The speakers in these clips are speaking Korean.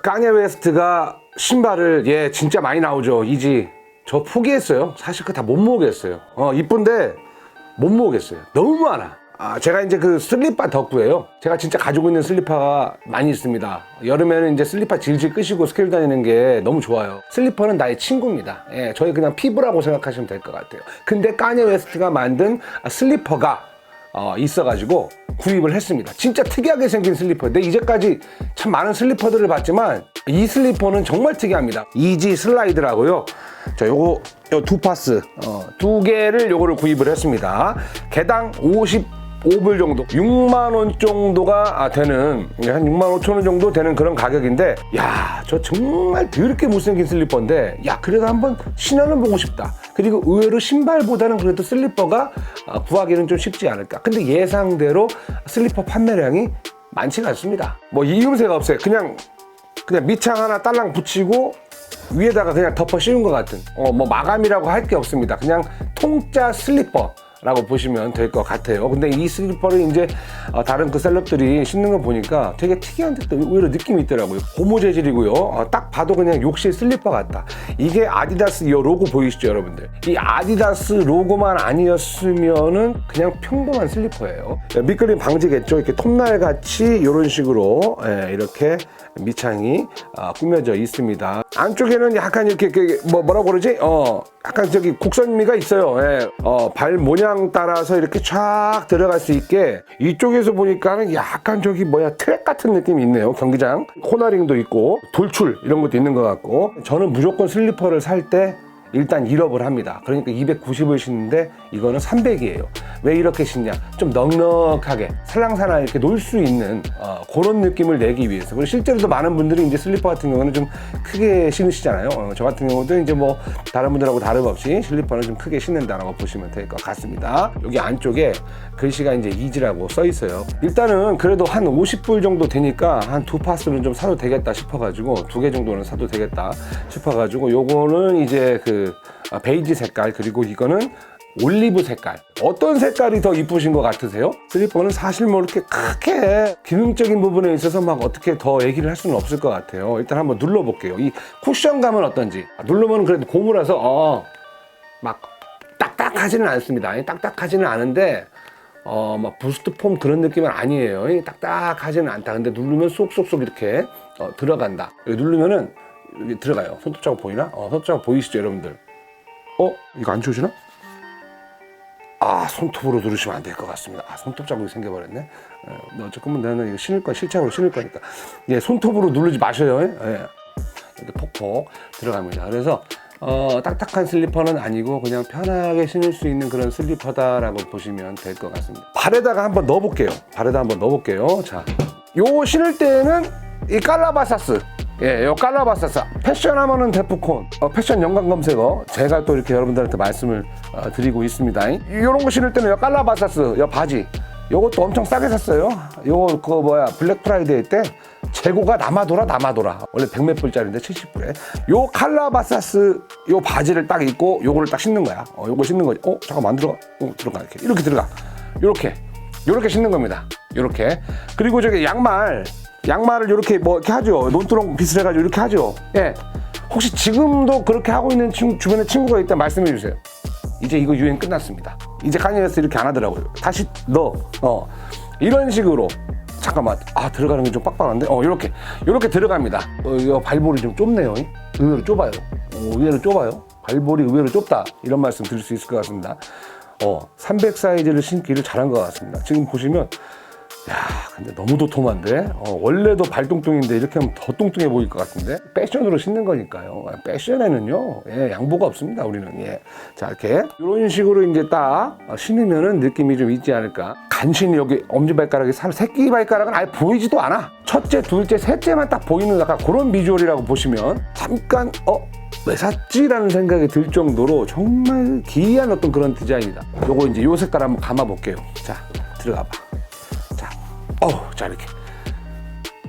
까냐 웨스트가 신발을 예 진짜 많이 나오죠. 이지. 저 포기했어요. 사실 그거 다못 모으겠어요. 어 이쁜데 못 모으겠어요. 너무 많아. 아 제가 이제 그 슬리퍼 덕후예요. 제가 진짜 가지고 있는 슬리퍼가 많이 있습니다. 여름에는 이제 슬리퍼 질질 끄시고 스케일 다니는 게 너무 좋아요. 슬리퍼는 나의 친구입니다. 예 저희 그냥 피부라고 생각하시면 될 것 같아요. 근데 까냐 웨스트가 만든 아, 슬리퍼가 어, 있어가지고 구입을 했습니다. 진짜 특이하게 생긴 슬리퍼인데 이제까지 참 많은 슬리퍼들을 봤지만 이 슬리퍼는 정말 특이합니다. 이지 슬라이드라고요. 자, 요거 요 두 파스 어, 두 개를 요거를 구입을 했습니다. 개당 55불 정도, 6만 원 정도가 아, 되는 한 6만 5천 원 정도 되는 그런 가격인데, 야, 저 정말 더럽게 못생긴 슬리퍼인데, 야, 그래도 한번 신어는 보고 싶다. 그리고 의외로 신발보다는 그래도 슬리퍼가 아, 구하기는 좀 쉽지 않을까. 근데 예상대로 슬리퍼 판매량이 많지가 않습니다. 뭐 이음새가 없어요. 그냥 그냥 밑창 하나 딸랑 붙이고 위에다가 그냥 덮어 씌운 것 같은 어 뭐 마감이라고 할 게 없습니다 그냥 통짜 슬리퍼 라고 보시면 될 것 같아요 근데 이 슬리퍼를 이제 어, 다른 그 셀럽들이 신는 거 보니까 되게 특이한데 또 의외로 느낌이 있더라고요 고무 재질이고요 어, 딱 봐도 그냥 욕실 슬리퍼 같다 이게 아디다스 이 로고 보이시죠 여러분들 이 아디다스 로고만 아니었으면은 그냥 평범한 슬리퍼예요 미끌림 방지겠죠 이렇게 톱날 같이 이런 식으로 예, 이렇게 밑창이 아, 꾸며져 있습니다. 안쪽에는 약간 이렇게 그, 뭐 뭐라고 그러지? 어 약간 저기 곡선미가 있어요. 예. 어, 발 모양 따라서 이렇게 쫙 들어갈 수 있게 이쪽에서 보니까는 약간 저기 뭐야 트랙 같은 느낌이 있네요. 경기장 코너링도 있고 돌출 이런 것도 있는 것 같고 저는 무조건 슬리퍼를 살때 일단 1업을 합니다. 그러니까 290을 신는데 이거는 300이에요. 왜 이렇게 신냐? 좀 넉넉하게 살랑살랑 이렇게 놀 수 있는 어, 그런 느낌을 내기 위해서. 그리고 실제로도 많은 분들이 이제 슬리퍼 같은 경우는 좀 크게 신으시잖아요. 어, 저 같은 경우도 이제 뭐 다른 분들하고 다름없이 슬리퍼는 좀 크게 신는다라고 보시면 될 것 같습니다. 여기 안쪽에 글씨가 이제 이지라고 써 있어요. 일단은 그래도 한 50불 정도 되니까 한 두 파스는 좀 사도 되겠다 싶어가지고 두 개 정도는 사도 되겠다 싶어가지고 요거는 이제 그 아, 베이지 색깔 그리고 이거는 올리브 색깔 어떤 색깔이 더 이쁘신 것 같으세요? 슬리퍼는 사실 뭐 이렇게 크게 기능적인 부분에 있어서 막 어떻게 더 얘기를 할 수는 없을 것 같아요 일단 한번 눌러볼게요 이 쿠션감은 어떤지 아, 누르면 그래도 고무라서 어, 막 딱딱하지는 않습니다 딱딱하지는 않은데 어, 막 부스트 폼 그런 느낌은 아니에요. 이 딱딱하지는 않다. 근데 누르면 쏙쏙쏙 이렇게 어, 들어간다. 누르면은 여기 들어가요. 손톱 자국 보이나? 어, 손톱 자국 보이시죠, 여러분들? 어? 이거 안 지워지나? 아, 손톱으로 누르시면 안 될 것 같습니다. 아, 손톱 자국이 생겨버렸네. 어, 어쨌건 나는 이거 신을 거야. 실착으로 신을 거니까. 예, 손톱으로 누르지 마셔요. 예. 이렇게 폭폭 들어갑니다. 그래서 어, 딱딱한 슬리퍼는 아니고 그냥 편하게 신을 수 있는 그런 슬리퍼다라고 보시면 될 것 같습니다. 발에다가 한번 넣어볼게요. 발에다 한번 넣어볼게요. 자, 요 신을 때는 이 깔라바사스. 예, 요 깔라바사스. 패션 하면은 데프콘. 어, 패션 연관 검색어. 제가 또 이렇게 여러분들한테 말씀을 어, 드리고 있습니다. 요런 거 신을 때는 요 깔라바사스, 요 바지. 요것도 엄청 싸게 샀어요. 요거 그거 뭐야 블랙 프라이데이 때 재고가 남아돌아 남아돌아 원래 백몇 불짜리인데 70불에 요 칼라바사스 요 바지를 딱 입고 요거를 딱 신는 거야. 어 요거 신는 거지. 어 잠깐만 안 들어가. 어 들어가 이렇게 이렇게 들어가. 요렇게 요렇게 신는 겁니다. 요렇게 그리고 저기 양말 양말을 요렇게 뭐 이렇게 하죠. 논두렁 비슷해가지고 이렇게 하죠. 예. 혹시 지금도 그렇게 하고 있는 친구, 주변에 친구가 있다 말씀해 주세요. 이제 이거 유행 끝났습니다. 이제 카니에스 이렇게 안 하더라고요. 다시 넣어. 어. 이런 식으로. 잠깐만. 아, 들어가는 게 좀 빡빡한데? 어, 이렇게. 이렇게 들어갑니다. 어, 이거 발볼이 좀 좁네요. 의외로 좁아요. 어, 의외로 좁아요. 발볼이 의외로 좁다. 이런 말씀 드릴 수 있을 것 같습니다. 어, 300 사이즈를 신기를 잘한 것 같습니다. 지금 보시면 야, 근데 너무 도톰한데? 어, 원래도 발뚱뚱인데 이렇게 하면 더 뚱뚱해 보일 것 같은데? 패션으로 신는 거니까요. 아, 패션에는요, 예, 양보가 없습니다, 우리는. 예. 자, 이렇게. 이런 식으로 이제 딱 신으면은 느낌이 좀 있지 않을까. 간신히 여기 엄지발가락이 살, 새끼 발가락은 아예 보이지도 않아. 첫째, 둘째, 셋째만 딱 보이는 약간 그런 비주얼이라고 보시면 잠깐, 어? 왜 샀지라는 생각이 들 정도로 정말 기이한 어떤 그런 디자인이다. 요거 이제 요 색깔 한번 감아 볼게요. 자, 들어가 봐. 자, 어, 자 이렇게.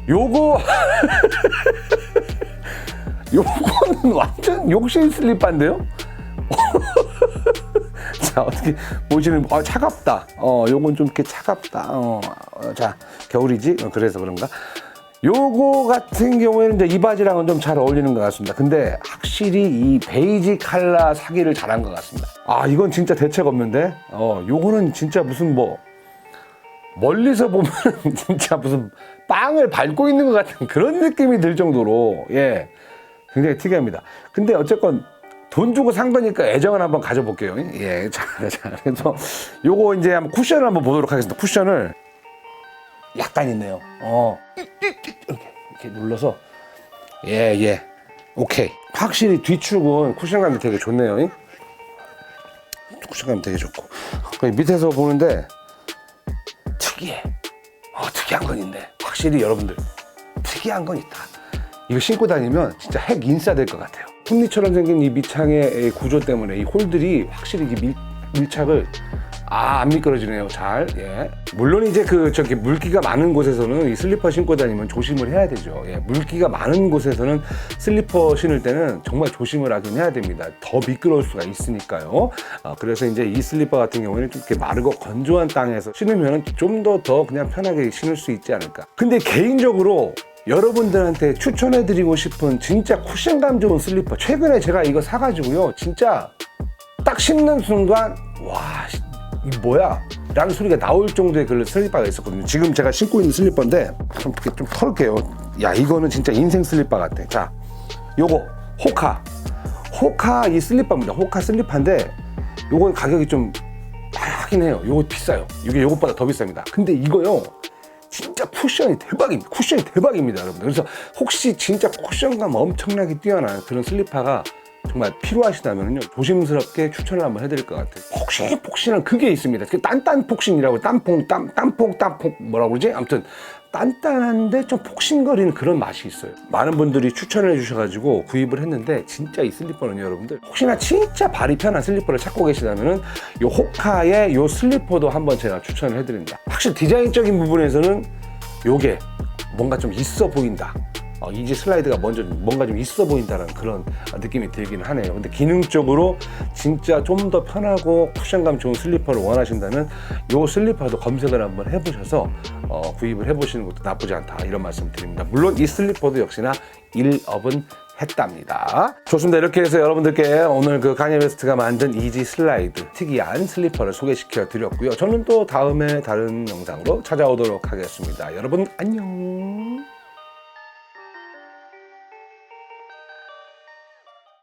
요거 요거는 완전 욕실 슬리퍼인데요. 자 어떻게 보시는 아 차갑다. 어 요건 좀 이렇게 차갑다. 어, 어, 자 겨울이지 어, 그래서 그런가. 요거 같은 경우에는 이제 이 바지랑은 좀 잘 어울리는 것 같습니다. 근데 확실히 이 베이지 칼라 사기를 잘한 것 같습니다. 아, 이건 진짜 대책 없는데? 어, 요거는 진짜 무슨 뭐, 멀리서 보면 진짜 무슨 빵을 밟고 있는 것 같은 그런 느낌이 들 정도로, 예, 굉장히 특이합니다. 근데 어쨌건 돈 주고 산 거니까 애정을 한번 가져볼게요. 예, 자, 자, 그래서 요거 이제 한번 쿠션을 한번 보도록 하겠습니다. 쿠션을 약간 있네요. 어. 이렇게, 이렇게 눌러서 예, 예. 오케이. 확실히 뒤축은 쿠션감이 되게 좋네요. 잉? 쿠션감이 되게 좋고. 그 밑에서 보는데 특이해. 어, 특이한 건 있네. 확실히 여러분들 특이한 건 있다. 이거 신고 다니면 진짜 핵 인싸 될 것 같아요. 톱니처럼 생긴 이 밑창의 이 구조 때문에 이 홀들이 확실히 이 밀, 밀착을 아, 안 미끄러지네요. 잘. 예. 물론 이제 그 저기 물기가 많은 곳에서는 이 슬리퍼 신고 다니면 조심을 해야 되죠. 예. 물기가 많은 곳에서는 슬리퍼 신을 때는 정말 조심을 하긴 해야 됩니다. 더 미끄러울 수가 있으니까요. 아, 그래서 이제 이 슬리퍼 같은 경우에는 좀 이렇게 마르고 건조한 땅에서 신으면 좀더더 그냥 편하게 신을 수 있지 않을까. 근데 개인적으로 여러분들한테 추천해드리고 싶은 진짜 쿠션감 좋은 슬리퍼. 최근에 제가 이거 사가지고요. 진짜 딱 신는 순간 와, 씨, 이 뭐야? 라는 소리가 나올 정도의 그 슬리퍼가 있었거든요. 지금 제가 신고 있는 슬리퍼인데 좀, 좀 털게요. 야, 이거는 진짜 인생 슬리퍼 같아. 자, 요거 호카. 호카 이 슬리퍼입니다. 호카 슬리퍼인데 요거 가격이 좀 하긴 해요. 요거 비싸요. 이게 요것보다 더 비쌉니다. 근데 이거요. 진짜 쿠션이 대박입니다. 쿠션이 대박입니다, 여러분들. 그래서 혹시 진짜 쿠션감 엄청나게 뛰어난 그런 슬리퍼가 정말 필요하시다면요 조심스럽게 추천을 한번 해드릴 것 같아요. 폭신 폭신한 그게 있습니다. 그 딴딴 폭신이라고 땀퐁 땀 땀퐁 땀퐁 뭐라고 그러지? 아무튼 단단한데 좀 폭신거리는 그런 맛이 있어요. 많은 분들이 추천을 해주셔가지고 구입을 했는데 진짜 이 슬리퍼는 여러분들 혹시나 진짜 발이 편한 슬리퍼를 찾고 계시다면은 요 호카의 요 슬리퍼도 한번 제가 추천을 해드립니다. 확실히 디자인적인 부분에서는 요게 뭔가 좀 있어 보인다. 어, 이지 슬라이드가 먼저 뭔가 좀 있어 보인다는 그런 느낌이 들기는 하네요. 근데 기능적으로 진짜 좀 더 편하고 쿠션감 좋은 슬리퍼를 원하신다면 요 슬리퍼도 검색을 한번 해보셔서 어, 구입을 해보시는 것도 나쁘지 않다 이런 말씀 드립니다. 물론 이 슬리퍼도 역시나 1업은 했답니다. 좋습니다. 이렇게 해서 여러분들께 오늘 그 가니 웨스트가 만든 이지 슬라이드 특이한 슬리퍼를 소개시켜 드렸고요. 저는 또 다음에 다른 영상으로 찾아오도록 하겠습니다. 여러분 안녕.